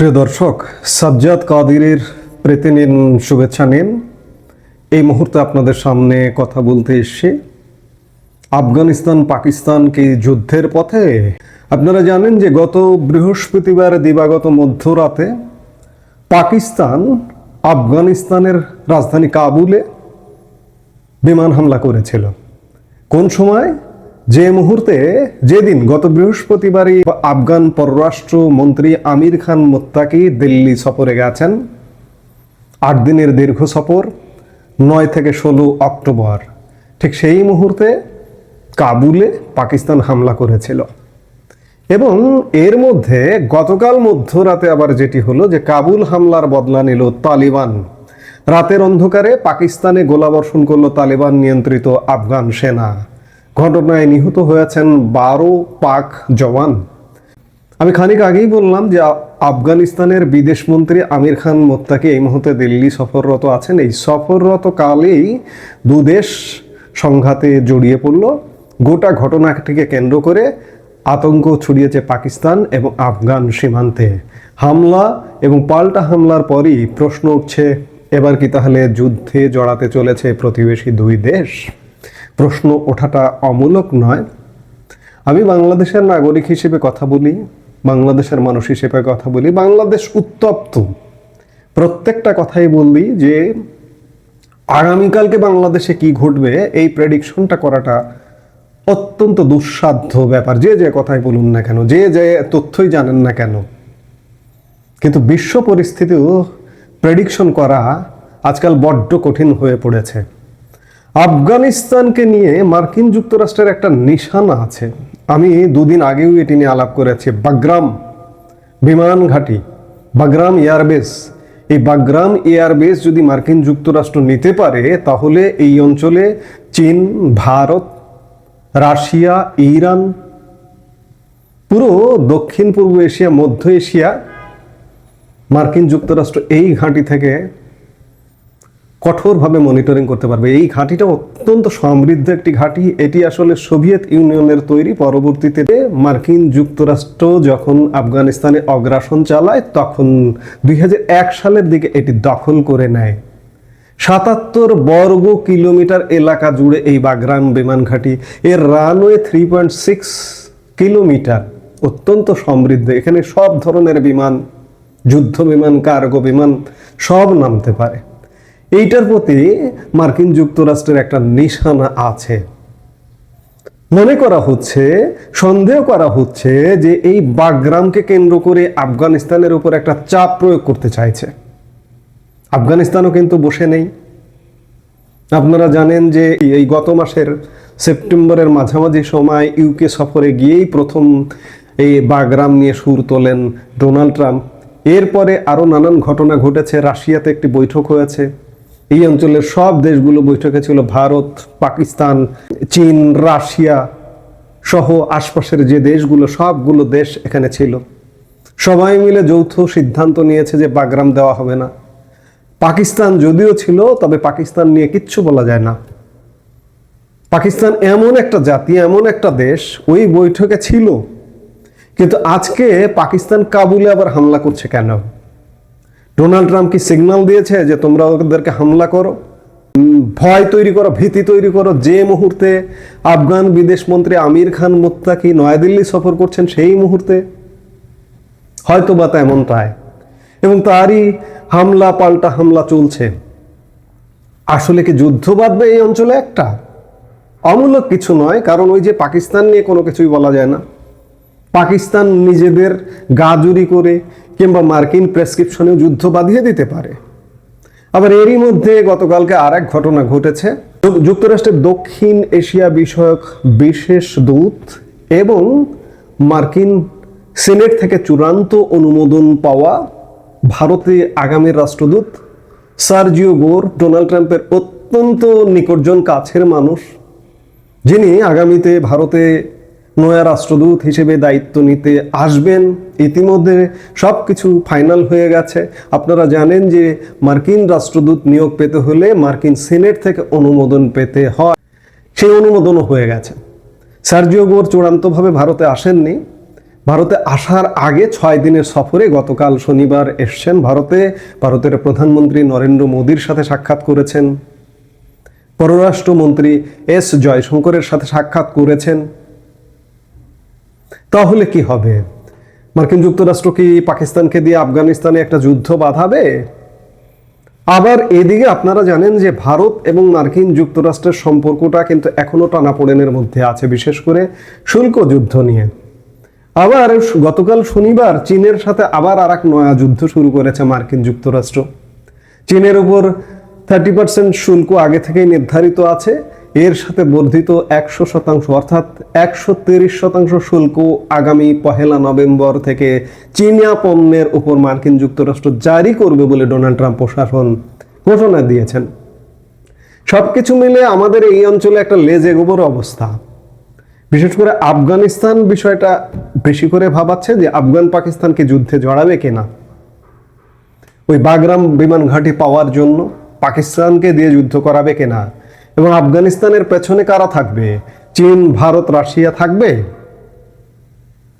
প্রিয় দর্শক, সাজ্জাদ কাদিরের প্রীতি নিন শুভেচ্ছা নিন। এই মুহূর্তে আপনাদের সামনে কথা বলতে এসছি। আফগানিস্তান পাকিস্তানকে যুদ্ধের পথে? আপনারা জানেন যে গত বৃহস্পতিবার দিবাগত মধ্যরাতে পাকিস্তান আফগানিস্তানের রাজধানী কাবুলে বিমান হামলা করেছিল। কোন সময়? যে মুহূর্তে, যেদিন গত বৃহস্পতিবারই আফগান পররাষ্ট্র মন্ত্রী আমির খান মোত্তাকি দিল্লি সফরে গেছেন, আট দিনের দীর্ঘ সফর, নয় থেকে ষোলো অক্টোবর। ঠিক সেই মুহূর্তে কাবুলে পাকিস্তান হামলা করেছিল। এবং এর মধ্যে গতকাল মধ্যরাতে আবার যেটি হলো যে কাবুল হামলার বদলা নিল তালিবান। রাতের অন্ধকারে পাকিস্তানে গোলাবর্ষণ করল তালিবান নিয়ন্ত্রিত আফগান সেনা। ঘটনায় নিহত হয়েছেন বারো পাক জওয়ান। আমি খানিক আগেই বললাম যে আফগানিস্তানের বিদেশমন্ত্রী আমির খান মোত্তাকি এই মুহূর্তে দিল্লি সফররত আছেন। এই সফররত কালেই দুদেশ সংঘাতে জড়িয়ে পড়ল। গোটা ঘটনাটিকে কেন্দ্র করে আতঙ্ক ছড়িয়েছে পাকিস্তান এবং আফগান সীমান্তে। হামলা এবং পাল্টা হামলার পরই প্রশ্ন উঠছে, এবার কি তাহলে যুদ্ধে জড়াতে চলেছে প্রতিবেশী দুই দেশ? প্রশ্ন ওঠাটা অমূলক নয়। আমি বাংলাদেশের নাগরিক হিসেবে কথা বলি, বাংলাদেশের মানুষ হিসেবে কথা বলি, বাংলাদেশ উত্তপ্ত। প্রত্যেকটা কথাই বললি যে আগামীকালকে বাংলাদেশে কি ঘটবে, এই প্রেডিকশনটা করাটা অত্যন্ত দুঃসাধ্য ব্যাপার। যে যে কথাই বলুন না কেন, যে যে তথ্যই জানেন না কেন। কিন্তু বিশ্ব পরিস্থিতিও প্রেডিকশন করা আজকাল বড্ড কঠিন হয়ে পড়েছে। আফগানিস্তানকে নিয়ে মার্কিন যুক্তরাষ্ট্রের একটা নিশানা আছে। আমি দুদিন আগেও এটি নিয়ে আলাপ করেছি। বাগ্রাম বিমান ঘাঁটি, বাগ্রাম এয়ারবেস। এই বাগ্রাম এয়ারবেস যদি মার্কিন যুক্তরাষ্ট্র নিতে পারে, তাহলে এই অঞ্চলে চীন, ভারত, রাশিয়া, ইরান, পুরো দক্ষিণ পূর্ব এশিয়া, মধ্য এশিয়া মার্কিন যুক্তরাষ্ট্র এই ঘাঁটি থেকে কঠোরভাবে মনিটরিং করতে পারবে। এই ঘাঁটিটা অত্যন্ত সমৃদ্ধ একটি ঘাঁটি। এটি আসলে সোভিয়েত ইউনিয়নের তৈরি। পরবর্তীতে মার্কিন যুক্তরাষ্ট্র যখন আফগানিস্তানে অগ্রাসন চালায়, তখন দুই হাজার এক সালের দিকে এটি দখল করে নেয়। সাতাত্তর বর্গ কিলোমিটার এলাকা জুড়ে এই বাগরাম বিমান ঘাঁটি। এর runway three point six kilometre. অত্যন্ত সমৃদ্ধ। এখানে সব ধরনের বিমান, যুদ্ধ বিমান, কার্গো বিমান, সব নামতে পারে। এইটার প্রতি মার্কিন যুক্তরাষ্ট্রের একটা নিশানা আছে। মনে করা হচ্ছে, সন্দেহ করা হচ্ছে যে এই বাগরামকে কেন্দ্র করে আফগানিস্তানের উপর একটা চাপ প্রয়োগ করতে চাইছে। আফগানিস্তানও কিন্তু বসে নেই। আপনারা জানেন যে এই গত মাসের সেপ্টেম্বরের মাঝামাঝি সময় ইউকে সফরে গিয়েই প্রথম এই বাগরাম নিয়ে সুর তোলেন ডোনাল্ড ট্রাম্প। এরপরে আরও নানান ঘটনা ঘটেছে। রাশিয়াতে একটি বৈঠক হয়েছে। এই অঞ্চলের সব দেশগুলো বৈঠকে ছিল, ভারত, পাকিস্তান, চীন, রাশিয়া সহ আশপাশের যে দেশগুলো, সবগুলো দেশ এখানে ছিল। সবাই মিলে যৌথ সিদ্ধান্ত নিয়েছে যে বাগরাম দেওয়া হবে না। পাকিস্তান যদিও ছিল, তবে পাকিস্তান নিয়ে কিচ্ছু বলা যায় না। পাকিস্তান এমন একটা জাতি, এমন একটা দেশ, ওই বৈঠকে ছিল। কিন্তু আজকে পাকিস্তান কাবুলে আবার হামলা করছে কেন? ডোনাল্ড ট্রাম্প কি সিগন্যাল দিয়েছে যে তোমরা ওদেরকে হামলা করো? ভয় তৈরি করো, ভীতি তৈরি করো। যে মুহূর্তে আফগান বিদেশ মন্ত্রী আমির খান মোত্তাকি নয়াদিল্লি সফর করছেন, সেই মুহূর্তে হয়তো বা তেমনটাই এবং তারই হামলা, পাল্টা হামলা চলছে। আসলে কি যুদ্ধ বাঁধবে এই অঞ্চলে একটা? অমূলক কিছু নয়, কারণ ওই যে পাকিস্তান নিয়ে কোনো কিছুই বলা যায় না। পাকিস্তান নিজেদের গাজুরি করে কিংবা মার্কিন প্রেসক্রিপশনেও যুদ্ধ বাঁধিয়ে দিতে পারে। আবার এরই মধ্যে গতকালকে আর এক ঘটনা ঘটেছে। যুক- যুক্তরাষ্ট্রের দক্ষিণ এশিয়া বিষয়ক বিশেষ দূত এবং মার্কিন সিনেট থেকে চূড়ান্ত অনুমোদন পাওয়া ভারতে আগামী রাষ্ট্রদূত সার্জিও গোর, ডোনাল্ড ট্রাম্পের অত্যন্ত নিকটজন কাছের মানুষ, যিনি আগামীতে ভারতে নয়া রাষ্ট্রদূত হিসেবে দায়িত্ব নিতে আসবেন। ইতিমধ্যে সব কিছু ফাইনাল হয়ে গেছে। আপনারা জানেন যে মার্কিন রাষ্ট্রদূত নিয়োগ পেতে হলে মার্কিন সিনেট থেকে অনুমোদন পেতে হয়। সেই অনুমোদনও হয়ে গেছে। সার্জিও গোর চূড়ান্তভাবে ভারতে আসেননি। ভারতে আসার আগে ছয় দিনের সফরে গতকাল শনিবার এসছেন ভারতে। ভারতের প্রধানমন্ত্রী নরেন্দ্র মোদীর সাথে সাক্ষাৎ করেছেন। পররাষ্ট্রমন্ত্রী এস জয়শঙ্করের সাথে সাক্ষাৎ করেছেন। তাহলে কি হবে? মার্কিন যুক্তরাষ্ট্র কি পাকিস্তানকে দিয়ে আফগানিস্তানে একটা যুদ্ধ বাঁধাবে? আবার এদিকে আপনারা জানেন যে ভারত এবং মার্কিন যুক্তরাষ্ট্রের সম্পর্কটা কিন্তু এখনও টানাপোড়েনের মধ্যে আছে, বিশেষ করে শুল্ক যুদ্ধ নিয়ে। আবার গতকাল শনিবার চীনের সাথে আবার আর এক নয়া যুদ্ধ শুরু করেছে মার্কিন যুক্তরাষ্ট্র। চীনের উপর থার্টি পার্সেন্ট শুল্ক আগে থেকেই নির্ধারিত আছে। এর সাথে বর্ধিত একশো শতাংশ, অর্থাৎ একশো তিরিশ শতাংশ শুল্ক আগামী পহেলা নভেম্বর থেকে চীনা পণ্যের উপর মার্কিন যুক্তরাষ্ট্র জারি করবে বলে ডোনাল্ড ট্রাম্প প্রশাসন ঘোষণা দিয়েছেন। সবকিছু মিলে আমাদের এই অঞ্চলে একটা লেজে গোবর অবস্থা। বিশেষ করে আফগানিস্তান বিষয়টা বেশি করে ভাবাচ্ছে যে আফগান পাকিস্তানকে যুদ্ধে জড়াবে কিনা। ওই বাগরাম বিমান ঘাঁটি পাওয়ার জন্য পাকিস্তানকে দিয়ে যুদ্ধ করাবে কিনা। এবং আফগানিস্তানের পেছনে কারা থাকবে? চীন, ভারত, রাশিয়া থাকবে?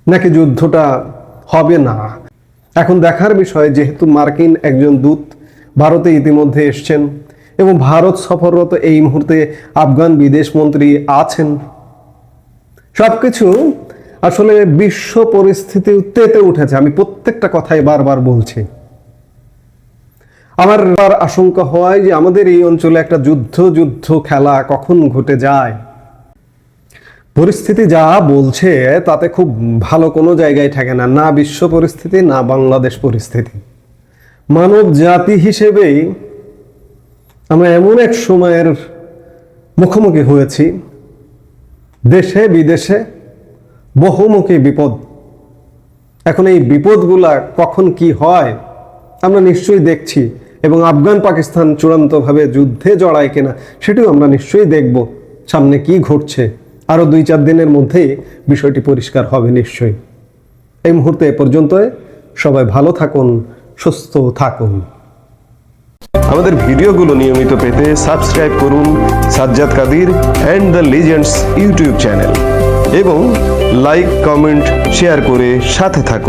নাকি যুদ্ধটা হবে না? এখন দেখার বিষয়, যেহেতু মার্কিন একজন দূত ভারতে ইতিমধ্যে এসছেন এবং ভারত সফররত এই মুহূর্তে আফগান বিদেশ মন্ত্রী আছেন, সবকিছু আসলে বিশ্ব পরিস্থিতি তেতে উঠেছে। আমি প্রত্যেকটা কথাই বারবার বলছি। আমার আশঙ্কা হয় যে আমাদের এই অঞ্চলে একটা যুদ্ধ যুদ্ধ খেলা কখন ঘটে যায়? পরিস্থিতি যা বলছে, তাতে খুব ভালো কোনো জায়গায় থাকে না না বিশ্ব পরিস্থিতি, না বাংলাদেশ পরিস্থিতি। মানব জাতি হিসেবেই আমরা এমন এক সময়ের মুখোমুখি হয়েছি। দেশে বিদেশে বহুমুখী বিপদ। এখন এই বিপদগুলা কখন কি হয়, আমরা নিশ্চয়ই দেখছি। এবং আফগান পাকিস্তান চূড়ান্তভাবে যুদ্ধে জড়ায় কিনা সেটিও আমরা নিশ্চয়ই দেখব। সামনে কি ঘটছে? আরও দুই চার দিনের মধ্যেই বিষয়টি পরিষ্কার হবে নিশ্চয়ই। এই মুহূর্তে এ পর্যন্ত সবাই ভালো থাকুন, সুস্থ থাকুন। আমাদের ভিডিওগুলো নিয়মিত পেতে সাবস্ক্রাইব করুন Sajjad Kadir and the legends YouTube channel এবং লাইক, কমেন্ট, শেয়ার করে সাথে থাকুন।